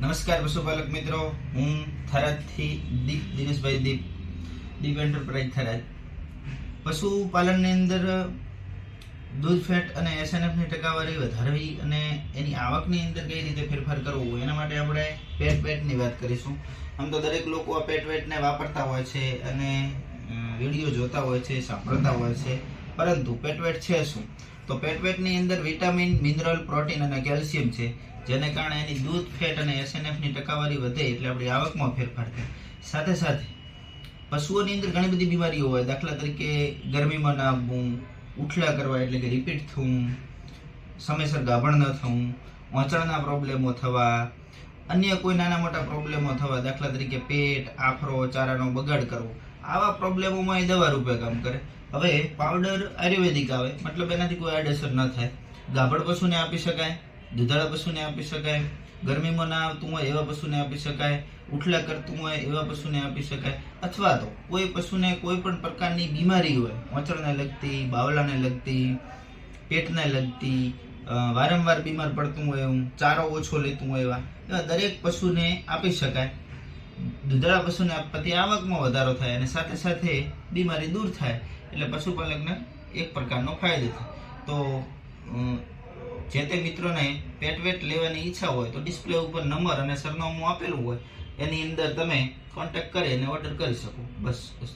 નમસ્કાર પશુપાલક મિત્રો. હું થરાદથી દીપ, દિનેશભાઈ દીપ દીપ એન્ટરપ્રાઇઝ થરાદ. પશુપાલનની અંદર દૂધ, ફેટ અને એસએનએફની ટકાવારી વધારવી અને એની આવકની અંદર કઈ રીતે ફેરફાર કરવો એના માટે આપણે પેટ વેટની વાત કરીશું. આમ તો દરેક લોકો આ પેટ વેટને વાપરતા હોય છે અને વીડિયો જોતા હોય છે, સાંભળતા હોય છે. પરંતુ પેટ વેટ છે શું? તો પેટ વેટની અંદર વિટામિન, મિનરલ, પ્રોટીન અને કેલ્શિયમ છે, જેને કારણે એની દૂધ, ફેટ અને એસએનએફની ટકાવારી વધે એટલે આપણી આવકમાં ફેરફાર થાય. સાથે સાથે, પશુઓની અંદર ઘણી બધી બીમારીઓ હોય. દાખલા તરીકે ગરમીમાં ના આપવું ઉઠલા કરવા એટલે કે રિપીટ થવું, સમયસર ગાભણ ન થવું, વાંચણના પ્રોબ્લેમો થવા, અન્ય કોઈ નાના મોટા પ્રોબ્લેમો થવા, દાખલા તરીકે પેટ, આફરો, ચારાનો બગાડ કરવો. આવા પ્રોબ્લેમોમાં એ દવા રૂપે કામ કરે. હવે પાવડર આયુર્વેદિક આવે, મતલબ એનાથી કોઈ આડઅસર ન થાય. ગાભડ પશુને આપી શકાય, દુધાળા પશુને આપી શકાય, ગરમીમાં ના આવતું હોય એવા પશુને આપી શકાય ઉઠલા કરતું હોય એવા પશુને આપી શકાય. અથવા તો કોઈ પશુને કોઈ પણ પ્રકારની બીમારી હોય વાંચણને લગતી બાવલાને લગતી, પેટને લગતી વારંવાર બીમાર પડતું હોય એવું, ચારો ઓછો લેતું હોય એવા એવા દરેક પશુને આપી શકાય. દુધાળા પશુને આપવાથી આવકમાં વધારો થાય અને સાથે સાથે બીમારી દૂર થાય એટલે પશુપાલકને એક પ્રકારનો ફાયદો થાય. તો જે તે મિત્રોને પેટ વેટ લેવાની ઈચ્છા હોય તો ડિસ્પ્લે ઉપર નંબર અને સરનામું આપેલું હોય, એની અંદર તમે કોન્ટેક્ટ કરી અને ઓર્ડર કરી શકો. બસ બસ.